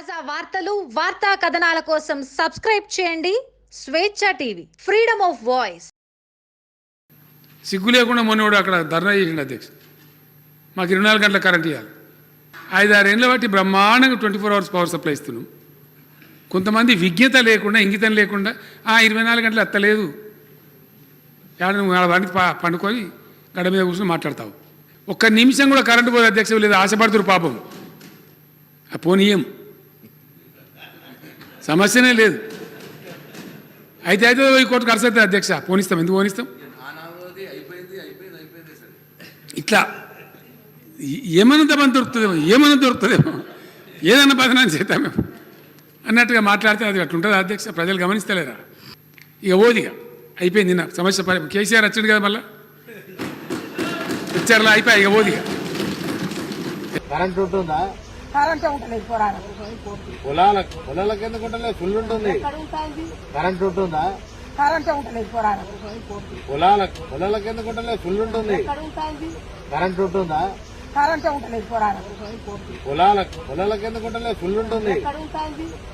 తాజా వార్తలు వార్తా కథనాల కోసం సబ్స్క్రైబ్ చేయండి. స్వేచ్ఛ టీవీ ఫ్రీడమ్ ఆఫ్ వాయిస్. సిగ్గు లేకుండా మొన్నోడు అక్కడ ధర్నా చేసిండు అధ్యక్ష. మాకు ఇరవై నాలుగు గంటల కరెంట్ ఇవ్వాలి ఐదు ఆరు ఏళ్ళ బట్టి బ్రహ్మాండంగా twenty four hours power supply ఇస్తున్నాం. కొంతమంది విజ్ఞత లేకుండా ఇంగితం లేకుండా ఆ ఇరవై నాలుగు గంటలు అత్తలేదు ఏడ నువ్వు ఆడ పా పండుకొని గడ మీద కూర్చొని మాట్లాడతావు. ఒక్క నిమిషం కూడా కరెంటు పోదు అధ్యక్ష లేదు ఆశపడుతురు పాపం. ఆ పోనీయం. సమస్యనే లేదు. అయితే అయితే వెయ్యి కోర్టు ఖర్చు అవుతుంది అధ్యక్ష. పోనిస్తాం. ఎందుకు పోనిస్తాం? ఇట్లా ఏమైనా పని దొరుకుతుందేమో ఏమైనా దొరుకుతుందేమో. ఏదైనా బదనాన్ని చేద్దాం మేము. అన్నట్టుగా మాట్లాడితే అది అట్లుంటుంది అధ్యక్ష? ప్రజలు గమనిస్తలేరా? ఇక ఓదిగా అయిపోయింది నిన్న సమస్య పరి కేసీఆర్ వచ్చాడు కదా మళ్ళా? పిక్చర్లో అయిపోయి ఇక ఓదిగా కరెంట్ ఉంటుందా? కరెంట్ ఉంటలేదు పోరాడు పొలాల పొలాలకు ఎందుకు ఉంటలేదు? ఫుల్ ఉంటుంది. కరెంట్ ఉంటుందా? కరెంట్ ఉంటలేదు పోరాడు పొలాల పొలాలకు ఎందుకు ఉంటలేదు? ఫుల్ ఉంటుంది. కరెంట్ ఉంటుందా? కరెంట్ ఉంటలేదు పోరాడు పొలాల పొలాలకు ఎందుకు ఉంటలేదు? ఫుల్ ఉంటుంది?